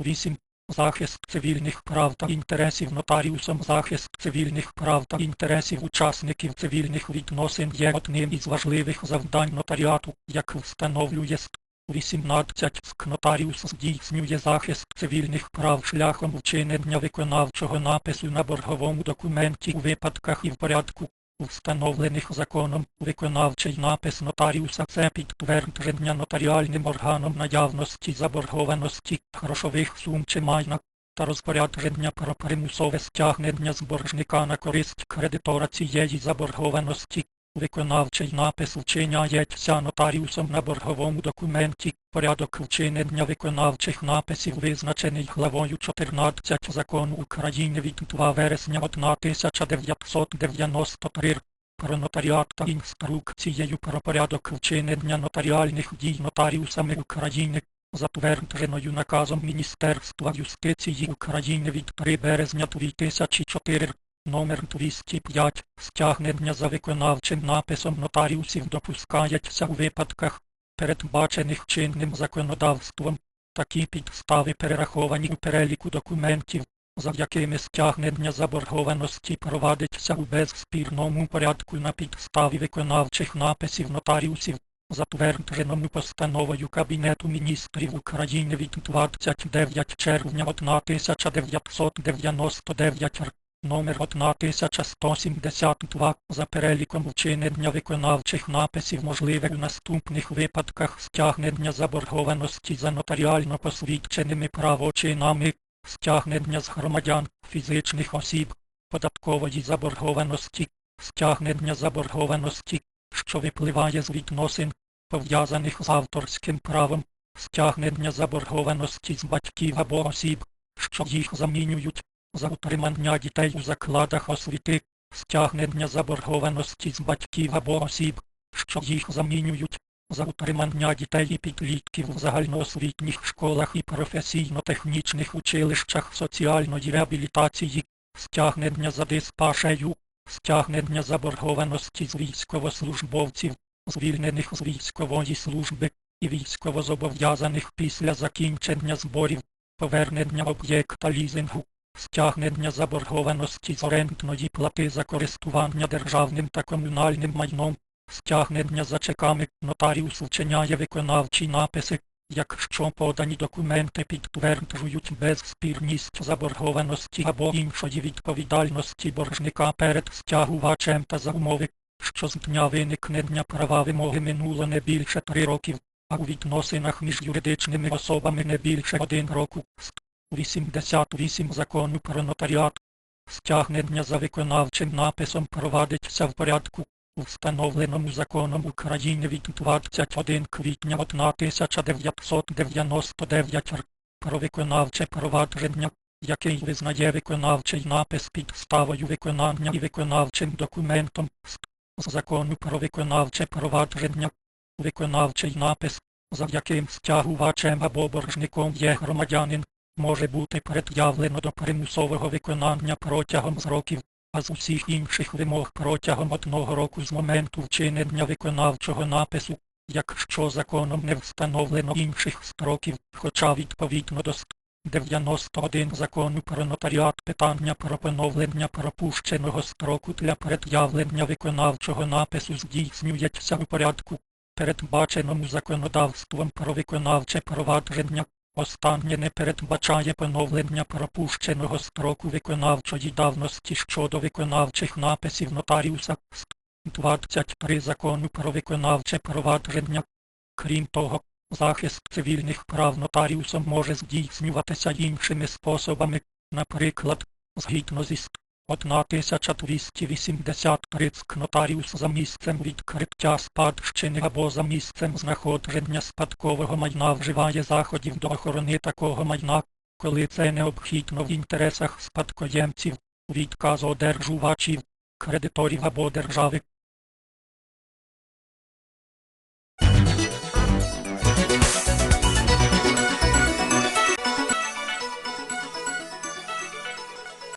8. Захист цивільних прав та інтересів нотаріусом Захист цивільних прав та інтересів учасників цивільних відносин є одним із важливих завдань нотаріату, як встановлює ст. 18 СК нотаріус здійснює захист цивільних прав шляхом вчинення виконавчого напису на борговому документі у випадках і в порядку, встановлених законом, виконавчий напис нотаріуса це підтвердження нотаріальним органом наявності заборгованості грошових сум чи майна та розпорядження про примусове стягнення з боржника на користь кредитора цієї заборгованості. Виконавчий напис вчиняється нотаріусом на борговому документі. Порядок вчинення виконавчих написів визначений главою 14 закону України від 2 вересня 1993 про нотаріат та інструкцією про порядок вчинення нотаріальних дій нотаріусами України, затвердженою наказом Міністерства юстиції України від 3 березня 2004 Номер 205. Стягнення за виконавчим написом нотаріусів допускається у випадках, передбачених чинним законодавством. Такі підстави перераховані у переліку документів, за якими стягнення заборгованості провадиться у безспірному порядку на підставі виконавчих написів нотаріусів, затвердженому постановою Кабінету міністрів України від 29 червня 1999 р. Номер 1172 за переліком вчинення виконавчих написів можливе у наступних випадках стягнення заборгованості за нотаріально посвідченими правочинами, стягнення з громадян, фізичних осіб, податкової заборгованості, стягнення заборгованості, що випливає з відносин, пов'язаних з авторським правом, стягнення заборгованості з батьків або осіб, що їх замінюють за утримання дітей у закладах освіти, стягнення заборгованості з батьків або осіб, що їх замінюють, за утримання дітей і підлітків в загальноосвітніх школах і професійно-технічних училищах соціальної реабілітації, стягнення за диспашею, стягнення заборгованості з військовослужбовців, звільнених з військової служби і військовозобов'язаних після закінчення зборів, повернення об'єкта лізингу стягнення заборгованості з орендної плати за користування державним та комунальним майном, стягнення за чеками нотаріус вчиняє виконавчі написи, якщо подані документи підтверджують безспірність заборгованості або іншої відповідальності боржника перед стягувачем та за умови, що з дня виникнення права вимоги минуло не більше три років, а у відносинах між юридичними особами не більше один року. 88 закону про нотаріат. Стягнення за виконавчим написом провадиться в порядку, встановленому законом України від 21 квітня 1999 р. про виконавче провадження, який визнає виконавчий напис підставою виконання і виконавчим документом з закону про виконавче провадження. Виконавчий напис, за яким стягувачем або боржником є громадянин, може бути пред'явлено до примусового виконання протягом з років, а з усіх інших вимог протягом одного року з моменту вчинення виконавчого напису, якщо законом не встановлено інших строків, хоча відповідно до 91 закону про нотаріат питання про поновлення пропущеного строку для пред'явлення виконавчого напису здійснюється у порядку, передбаченому законодавством про виконавче провадження, Останнє не передбачає поновлення пропущеного строку виконавчої давності щодо виконавчих написів нотаріуса 23 закону про виконавче провадження. Крім того, захист цивільних прав нотаріусом може здійснюватися іншими способами, наприклад, згідно зі 1283 нотаріус за місцем відкриття спадщини або за місцем знаходження спадкового майна вживає заходів до охорони такого майна, коли це необхідно в інтересах спадкоємців, відказу одержувачів, кредиторів або держави,